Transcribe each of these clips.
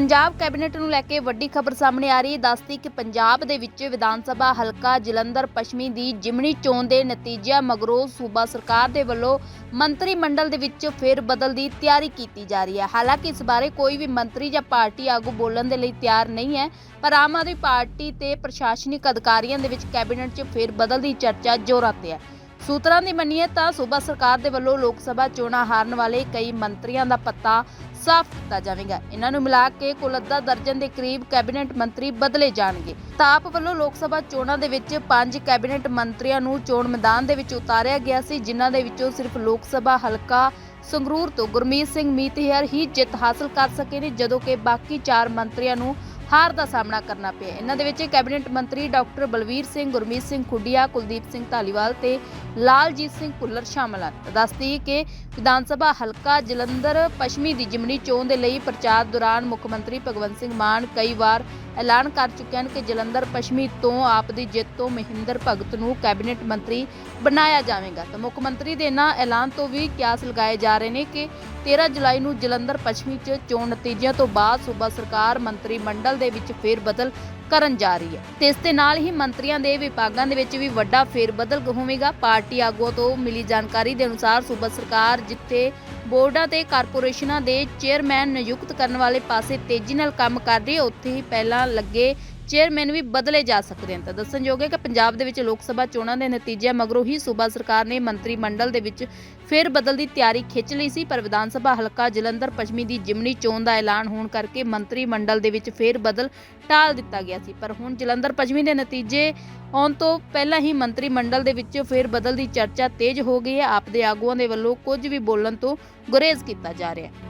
Punjab cabinet ਨੂੰ ਲੈ ਕੇ ਵੱਡੀ ਖਬਰ ਸਾਹਮਣੇ ਆ ਰਹੀ ਹੈ। ਦੱਸਦੀ ਕਿ ਪੰਜਾਬ ਦੇ ਵਿੱਚ ਵਿਧਾਨ ਸਭਾ ਹਲਕਾ ਜਲੰਧਰ ਪੱਛਮੀ ਦੀ ਜਿਮਣੀ ਚੋਣ ਦੇ ਨਤੀਜਿਆਂ ਮਗਰੋਂ ਸੂਬਾ ਸਰਕਾਰ ਦੇ ਵੱਲੋਂ ਮੰਤਰੀ ਮੰਡਲ ਦੇ ਵਿੱਚ ਫੇਰ ਬਦਲ ਦੀ ਤਿਆਰੀ ਕੀਤੀ ਜਾ ਰਹੀ ਹੈ। ਹਾਲਾਂਕਿ ਇਸ ਬਾਰੇ ਕੋਈ ਵੀ ਮੰਤਰੀ ਜਾਂ ਪਾਰਟੀ ਆਗੂ ਬੋਲਣ ਦੇ ਲਈ ਤਿਆਰ ਨਹੀਂ ਹੈ, ਪਰ ਆਮ ਆਦਮੀ ਪਾਰਟੀ ਤੇ ਪ੍ਰਸ਼ਾਸਨਿਕ ਅਧਿਕਾਰੀਆਂ ਦੇ ਵਿੱਚ ਕੈਬਨਿਟ 'ਚ ਫੇਰ ਬਦਲ ਦੀ ਚਰਚਾ ਜ਼ੋਰਾਂ ਤੇ ਹੈ। ਸੂਤਰਾਂ ਦੀ ਮੰਨੀਏ ਤਾਂ ਸੂਬਾ ਸਰਕਾਰ ਦੇ ਵੱਲੋਂ ਲੋਕ ਸਭਾ ਚੋਣਾਂ ਹਾਰਨ ਵਾਲੇ ਕਈ ਮੰਤਰੀਆਂ ਦਾ ਪੱਤਾ ਸਾਫ਼ ਕੀਤਾ ਜਾਵੇਗਾ। ਇਹਨਾਂ ਨੂੰ ਮਿਲਾ ਕੇ ਕੁੱਲ ਅੱਧਾ ਦਰਜਨ ਦੇ ਕਰੀਬ ਕੈਬਨਿਟ ਮੰਤਰੀ ਬਦਲੇ ਜਾਣਗੇ। ਤਾਂ ਵੱਲੋਂ ਲੋਕ ਸਭਾ ਚੋਣਾਂ ਦੇ ਵਿੱਚ ਪੰਜ ਕੈਬਨਿਟ ਮੰਤਰੀਆਂ ਨੂੰ ਚੋਣ ਮੈਦਾਨ ਦੇ ਵਿੱਚ ਉਤਾਰਿਆ ਗਿਆ ਸੀ, ਜਿਨ੍ਹਾਂ ਦੇ ਵਿੱਚੋਂ ਸਿਰਫ ਲੋਕ ਸਭਾ ਹਲਕਾ ਸੰਗਰੂਰ ਤੋਂ ਗੁਰਮੀਤ ਸਿੰਘ ਮੀਤਹਿਰ ਹੀ ਜਿੱਤ ਹਾਸਲ ਕਰ ਸਕੇ ਨੇ, ਜਦੋਂ ਕਿ ਬਾਕੀ ਚਾਰ ਮੰਤਰੀਆਂ ਨੂੰ ਹਾਰ ਦਾ ਸਾਹਮਣਾ ਕਰਨਾ ਪਿਆ। ਇਹਨਾਂ ਦੇ ਵਿੱਚ ਕੈਬਨਿਟ ਮੰਤਰੀ ਡਾਕਟਰ ਬਲਵੀਰ ਸਿੰਘ, ਗੁਰਮੀਤ ਸਿੰਘ ਖੁੱਡੀਆ, ਕੁਲਦੀਪ ਸਿੰਘ ਧਾਲੀਵਾਲ ਤੇ ਲਾਲਜੀਤ ਸਿੰਘ ਭੁੱਲਰ ਸ਼ਾਮਲ ਹਨ। ਦੱਸਦੀ ਕਿ ਵਿਧਾਨ ਸਭਾ ਹਲਕਾ ਜਲੰਧਰ ਪੱਛਮੀ ਦੀ ਜਿਮਨੀ ਚੋਣ ਦੇ ਲਈ ਪ੍ਰਚਾਰ ਦੌਰਾਨ ਮੁੱਖ ਮੰਤਰੀ ਭਗਵੰਤ ਸਿੰਘ ਮਾਨ ਕਈ ਵਾਰ ਐਲਾਨ ਕਰ ਚੁੱਕੇ ਹਨ ਕਿ ਜਲੰਧਰ ਪੱਛਮੀ ਤੋਂ ਆਪ ਦੀ ਜਿੱਤ ਤੋਂ ਮਹਿੰਦਰ ਭਗਤ ਨੂੰ ਕੈਬਨਿਟ ਮੰਤਰੀ ਬਣਾਇਆ ਜਾਵੇਗਾ। ਤਾਂ ਮੁੱਖ ਮੰਤਰੀ ਦੇ ਇਹਨਾਂ ਐਲਾਨ ਤੋਂ ਵੀ ਕਿਆਸ ਲਗਾਏ ਜਾ ਰਹੇ ਨੇ ਕਿ 13 ਜੁਲਾਈ ਨੂੰ ਜਲੰਧਰ ਪੱਛਮੀ 'ਚ ਚੋਣ ਨਤੀਜਿਆਂ ਤੋਂ ਬਾਅਦ ਸੂਬਾ ਸਰਕਾਰ ਮੰਤਰੀ ਮੰਡਲ ਦੇ ਵਿੱਚ ਫੇਰ ਬਦਲ ਕਰਨ ਜਾ ਰਹੀ ਹੈ। ਤੇ ਇਸ ਦੇ ਨਾਲ ਹੀ ਮੰਤਰੀਆਂ ਦੇ ਵਿਭਾਗਾਂ ਦੇ ਵਿੱਚ ਵੀ ਵੱਡਾ ਫੇਰ ਬਦਲ ਹੋਵੇਗਾ। ਪਾਰਟੀ ਆਗੂਆਂ ਤੋਂ ਮਿਲੀ ਜਾਣਕਾਰੀ ਦੇ ਅਨੁਸਾਰ ਸੂਬਾ ਸਰਕਾਰ ਜਿੱਥੇ ਬੋਰਡਾਂ ਤੇ ਕਾਰਪੋਰੇਸ਼ਨਾਂ ਦੇ ਚੇਅਰਮੈਨ ਨਿਯੁਕਤ ਕਰਨ ਵਾਲੇ ਪਾਸੇ ਤੇਜ਼ੀ ਨਾਲ ਕੰਮ ਕਰ ਰਹੀ ਹੈ, ਉੱਥੇ ਹੀ ਪਹਿਲਾਂ ਲੱਗੇ ਚੇਅਰਮੈਨ ਵੀ ਬਦਲੇ ਜਾ ਸਕਦੇ ਹਨ। ਤਾਂ ਦੱਸਣਯੋਗ ਹੈ ਕਿ ਪੰਜਾਬ ਦੇ ਵਿੱਚ ਲੋਕ ਸਭਾ ਚੋਣਾਂ ਦੇ ਨਤੀਜਿਆਂ ਮਗਰੋਂ ਹੀ ਸੂਬਾ ਸਰਕਾਰ ਨੇ ਮੰਤਰੀ ਮੰਡਲ ਦੇ ਵਿੱਚ ਫੇਰ ਬਦਲ ਦੀ ਤਿਆਰੀ ਖਿੱਚ ਲਈ ਸੀ, ਪਰ ਵਿਧਾਨ ਸਭਾ ਹਲਕਾ ਜਲੰਧਰ ਪੱਛਮੀ ਦੀ ਜਿਮਨੀ ਚੋਣ ਦਾ ਐਲਾਨ ਹੋਣ ਕਰਕੇ ਮੰਤਰੀ ਮੰਡਲ ਦੇ ਵਿੱਚ ਫੇਰ ਬਦਲ ਟਾਲ ਦਿੱਤਾ ਗਿਆ ਸੀ। ਪਰ ਹੁਣ ਜਲੰਧਰ ਪੱਛਮੀ ਦੇ ਨਤੀਜੇ ਆਉਣ ਤੋਂ ਪਹਿਲਾਂ ਹੀ ਮੰਤਰੀ ਮੰਡਲ ਦੇ ਵਿੱਚ ਫੇਰ ਬਦਲ ਦੀ ਚਰਚਾ ਤੇਜ਼ ਹੋ ਗਈ ਹੈ। ਆਪ ਦੇ ਆਗੂਆਂ ਦੇ ਵੱਲੋਂ ਕੁਝ ਵੀ ਬੋਲਣ ਤੋਂ ਗੁਰੇਜ਼ ਕੀਤਾ ਜਾ ਰਿਹਾ ਹੈ।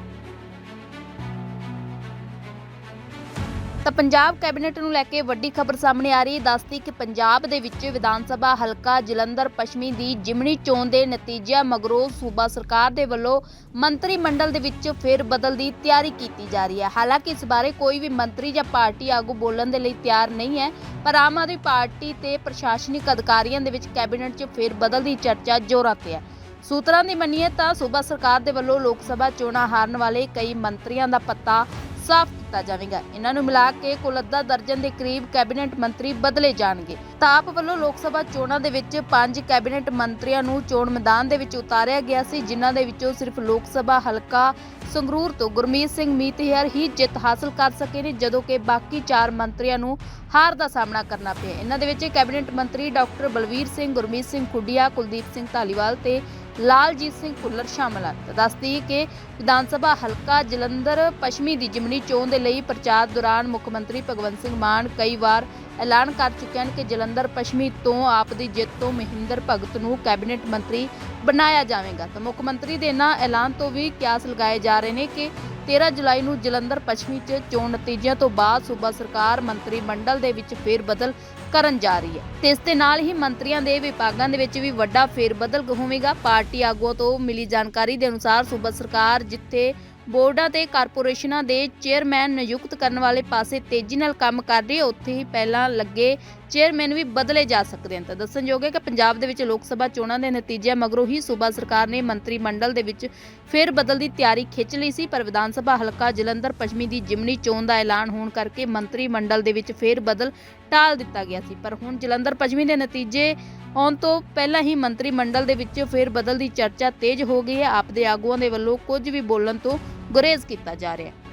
ਤਾਂ ਪੰਜਾਬ ਕੈਬਨਿਟ ਨੂੰ ਲੈ ਕੇ ਵੱਡੀ ਖਬਰ ਸਾਹਮਣੇ ਆ ਰਹੀ ਹੈ। ਦੱਸਦੀ ਕਿ ਪੰਜਾਬ ਦੇ ਵਿੱਚ ਵਿਧਾਨ ਸਭਾ ਹਲਕਾ ਜਲੰਧਰ ਪੱਛਮੀ ਦੀ ਜਿਮਣੀ ਚੋਣ ਦੇ ਨਤੀਜਿਆਂ ਮਗਰੋਂ ਸੂਬਾ ਸਰਕਾਰ ਦੇ ਵੱਲੋਂ ਮੰਤਰੀ ਮੰਡਲ ਦੇ ਵਿੱਚ ਫੇਰ ਬਦਲ ਦੀ ਤਿਆਰੀ ਕੀਤੀ ਜਾ ਰਹੀ ਹੈ। ਹਾਲਾਂਕਿ ਇਸ ਬਾਰੇ ਕੋਈ ਵੀ ਮੰਤਰੀ ਜਾਂ ਪਾਰਟੀ ਆਗੂ ਬੋਲਣ ਦੇ ਲਈ ਤਿਆਰ ਨਹੀਂ ਹੈ, ਪਰ ਆਮ ਆਦਮੀ ਪਾਰਟੀ ਤੇ ਪ੍ਰਸ਼ਾਸਨਿਕ ਅਧਿਕਾਰੀਆਂ ਦੇ ਵਿੱਚ ਕੈਬਨਿਟ 'ਚ ਫੇਰ ਬਦਲ ਦੀ ਚਰਚਾ ਜ਼ੋਰਾਂ ਤੇ ਹੈ। ਸੂਤਰਾਂ ਦੀ ਮੰਨੀਏ ਤਾਂ ਸੂਬਾ ਸਰਕਾਰ ਦੇ ਵੱਲੋਂ ਲੋਕ ਸਭਾ ਚੋਣਾਂ ਹਾਰਨ ਵਾਲੇ ਕਈ ਮੰਤਰੀਆਂ ਦਾ ਪੱਤਾ ਸਾਫ਼ ਕੀਤਾ ਜਾਵੇਗਾ। ਇਹਨਾਂ ਨੂੰ ਮਿਲਾ ਕੇ ਕੁੱਲ ਅੱਧਾ ਦਰਜਨ ਦੇ ਕਰੀਬ ਕੈਬਨਿਟ ਮੰਤਰੀ ਬਦਲੇ ਜਾਣਗੇ। ਤਾਂ ਆਪ ਵੱਲੋਂ ਲੋਕ ਸਭਾ ਚੋਣਾਂ ਦੇ ਵਿੱਚ ਪੰਜ ਕੈਬਨਿਟ ਮੰਤਰੀਆਂ ਨੂੰ ਚੋਣ ਮੈਦਾਨ ਦੇ ਵਿੱਚ ਉਤਾਰਿਆ ਗਿਆ ਸੀ, ਜਿਨ੍ਹਾਂ ਦੇ ਵਿੱਚੋਂ ਸਿਰਫ ਲੋਕ ਸਭਾ ਹਲਕਾ ਸੰਗਰੂਰ ਤੋਂ ਗੁਰਮੀਤ ਸਿੰਘ ਮੀਤਹਿਰ ਹੀ ਜਿੱਤ ਹਾਸਲ ਕਰ ਸਕੇ ਨੇ, ਜਦੋਂ ਕਿ ਬਾਕੀ ਚਾਰ ਮੰਤਰੀਆਂ ਨੂੰ ਹਾਰ ਦਾ ਸਾਹਮਣਾ ਕਰਨਾ ਪਿਆ। ਇਹਨਾਂ ਦੇ ਵਿੱਚ ਕੈਬਨਿਟ ਮੰਤਰੀ ਡਾਕਟਰ ਬਲਵੀਰ ਸਿੰਘ, ਗੁਰਮੀਤ ਸਿੰਘ ਖੁੱਡੀਆ, ਕੁਲਦੀਪ ਸਿੰਘ ਧਾਲੀਵਾਲ ਤੇ ਲਾਲਜੀਤ ਸਿੰਘ ਭੁੱਲਰ ਸ਼ਾਮਲ ਹਨ। ਦੱਸਦੀ ਕਿ ਵਿਧਾਨ ਸਭਾ ਹਲਕਾ ਜਲੰਧਰ ਪੱਛਮੀ ਦੀ ਜਿਮਨੀ ਚੋਣ ਦੇ ਲਈ ਪ੍ਰਚਾਰ ਦੌਰਾਨ ਮੁੱਖ ਮੰਤਰੀ ਭਗਵੰਤ ਸਿੰਘ ਮਾਨ ਕਈ ਵਾਰ ਐਲਾਨ ਕਰ ਚੁੱਕੇ ਹਨ ਕਿ ਜਲੰਧਰ ਪੱਛਮੀ ਤੋਂ ਆਪ ਦੀ ਜਿੱਤ ਤੋਂ ਮਹਿੰਦਰ ਭਗਤ ਨੂੰ ਕੈਬਨਿਟ ਮੰਤਰੀ ਬਣਾਇਆ ਜਾਵੇਗਾ। ਤਾਂ ਮੁੱਖ ਮੰਤਰੀ ਦੇ ਇਹਨਾਂ ਐਲਾਨ ਤੋਂ ਵੀ ਕਿਆਸ ਲਗਾਏ ਜਾ ਰਹੇ ਨੇ ਕਿ 13 ਜੁਲਾਈ ਨੂੰ ਜਲੰਧਰ ਪੱਛਮੀ 'ਚ ਚੋਣ ਨਤੀਜਿਆਂ ਤੋਂ ਬਾਅਦ ਸੂਬਾ ਸਰਕਾਰ ਮੰਤਰੀ ਮੰਡਲ ਦੇ ਵਿੱਚ ਫੇਰ ਬਦਲ ਕਰਨ ਜਾ ਰਹੀ ਹੈ। ਤੇ ਇਸ ਦੇ ਨਾਲ ਹੀ ਮੰਤਰੀਆਂ ਦੇ ਵਿਭਾਗਾਂ ਦੇ ਵਿੱਚ ਵੀ ਵੱਡਾ ਫੇਰ ਬਦਲ ਹੋਵੇਗਾ। ਪਾਰਟੀ ਆਗੂਆਂ ਤੋਂ ਮਿਲੀ ਜਾਣਕਾਰੀ ਦੇ ਅਨੁਸਾਰ ਸੂਬਾ ਸਰਕਾਰ ਜਿੱਥੇ ਬੋਰਡਾਂ ਤੇ ਕਾਰਪੋਰੇਸ਼ਨਾਂ ਦੇ ਚੇਅਰਮੈਨ ਨਿਯੁਕਤ ਕਰਨ ਵਾਲੇ ਪਾਸੇ ਤੇਜ਼ੀ ਨਾਲ ਕੰਮ ਕਰ ਰਹੀ ਹੈ, ਉੱਥੇ ਹੀ ਪਹਿਲਾਂ ਲੱਗੇ ਚੇਅਰਮੈਨ ਵੀ ਬਦਲੇ ਜਾ ਸਕਦੇ ਹਨ। ਤਾਂ ਦੱਸਣਯੋਗ ਹੈ ਕਿ ਪੰਜਾਬ ਦੇ ਵਿੱਚ ਲੋਕ ਸਭਾ ਚੋਣਾਂ ਦੇ ਨਤੀਜਿਆਂ ਮਗਰੋਂ ਹੀ ਸੂਬਾ ਸਰਕਾਰ ਨੇ ਮੰਤਰੀ ਮੰਡਲ ਦੇ ਵਿੱਚ ਫੇਰ ਬਦਲ ਦੀ ਤਿਆਰੀ ਖਿੱਚ ਲਈ ਸੀ, ਪਰ ਵਿਧਾਨ ਸਭਾ ਹਲਕਾ ਜਲੰਧਰ ਪੱਛਮੀ ਦੀ ਜਿਮਨੀ ਚੋਣ ਦਾ ਐਲਾਨ ਹੋਣ ਕਰਕੇ ਮੰਤਰੀ ਮੰਡਲ ਦੇ ਵਿੱਚ ਫੇਰ ਬਦਲ ਟਾਲ ਦਿੱਤਾ ਗਿਆ ਸੀ। ਪਰ ਹੁਣ ਜਲੰਧਰ ਪੱਛਮੀ ਦੇ ਨਤੀਜੇ ਆਉਣ ਤੋਂ ਪਹਿਲਾਂ ਹੀ ਮੰਤਰੀ ਮੰਡਲ ਦੇ ਵਿੱਚ ਫੇਰ ਬਦਲ ਦੀ ਚਰਚਾ ਤੇਜ਼ ਹੋ ਗਈ ਹੈ। ਆਪ ਦੇ ਆਗੂਆਂ ਦੇ ਵੱਲੋਂ ਕੁਝ ਵੀ ਬੋਲਣ ਤੋਂ ਗੁਰੇਜ਼ ਕੀਤਾ ਜਾ ਰਿਹਾ ਹੈ।